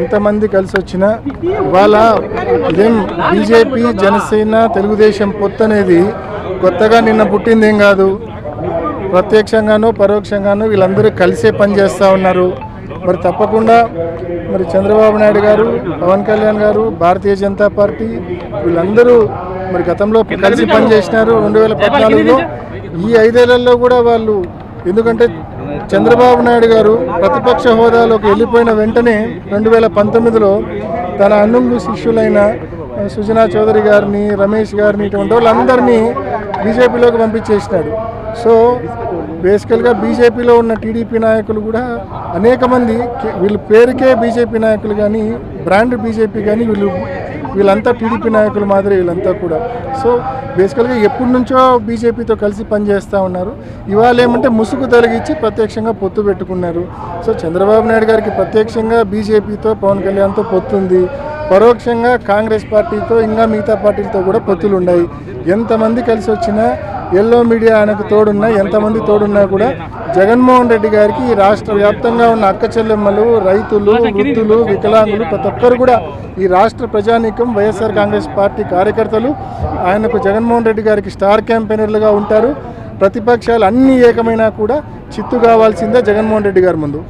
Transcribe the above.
ఎంతమంది కలిసి వచ్చినా ఇవాళ ఇదేం బీజేపీ జనసేన తెలుగుదేశం పొత్తు అనేది కొత్తగా నిన్న పుట్టింది ఏం కాదు. ప్రత్యక్షంగానూ పరోక్షంగానూ వీళ్ళందరూ కలిసే పనిచేస్తూ ఉన్నారు. మరి తప్పకుండా మరి చంద్రబాబు నాయుడు గారు పవన్ కళ్యాణ్ గారు భారతీయ జనతా పార్టీ వీళ్ళందరూ మరి గతంలో కలిసి పనిచేసినారు రెండు వేల పద్నాలుగులో ఈ ఐదేళ్ళలో కూడా వాళ్ళు ఎందుకంటే చంద్రబాబు నాయుడు గారు ప్రతిపక్ష హోదాలోకి వెళ్ళిపోయిన వెంటనే రెండు వేల పంతొమ్మిదిలో తన అన్నుంగు శిష్యులైన సుజనా చౌదరి గారిని రమేష్ గారిని ఇటువంటి వాళ్ళందరినీ బీజేపీలోకి పంపించేసినాడు. సో బేసికల్గా బీజేపీలో ఉన్న టీడీపీ నాయకులు కూడా అనేక మంది వీళ్ళు వీళ్ళ పేరుకే బీజేపీ నాయకులు కానీ బ్రాండ్ బీజేపీ కానీ వీళ్ళు వీళ్ళంతా టీడీపీ నాయకులు మాదిరి వీళ్ళంతా కూడా. సో బేసికల్గా ఎప్పటి నుంచో బీజేపీతో కలిసి పనిచేస్తూ ఉన్నారు. ఇవాళ ఏమంటే ముసుగు తొలగించి ప్రత్యక్షంగా పొత్తు పెట్టుకున్నారు. సో చంద్రబాబు నాయుడు గారికి ప్రత్యక్షంగా బీజేపీతో పవన్ కళ్యాణ్తో పొత్తుంది పరోక్షంగా కాంగ్రెస్ పార్టీతో ఇంకా మిగతా పార్టీలతో కూడా పొత్తులు ఉన్నాయి. ఎంతమంది కలిసి వచ్చినా ఎల్లో మీడియా ఆయనకు తోడున్నా ఎంతమంది తోడున్నా కూడా జగన్మోహన్ రెడ్డి గారికి ఈ రాష్ట్ర వ్యాప్తంగా ఉన్న అక్క చెల్లెమ్మలు రైతులు వృద్ధులు వికలాంగులు ప్రతి ఒక్కరు కూడా ఈ రాష్ట్ర ప్రజానీకం వైఎస్ఆర్ కాంగ్రెస్ పార్టీ కార్యకర్తలు ఆయనకు జగన్మోహన్ రెడ్డి గారికి స్టార్ క్యాంపెయినర్లుగా ఉంటారు. ప్రతిపక్షాలు అన్ని ఏకమైనా కూడా చిత్తు కావాల్సిందే జగన్మోహన్ రెడ్డి గారి ముందు.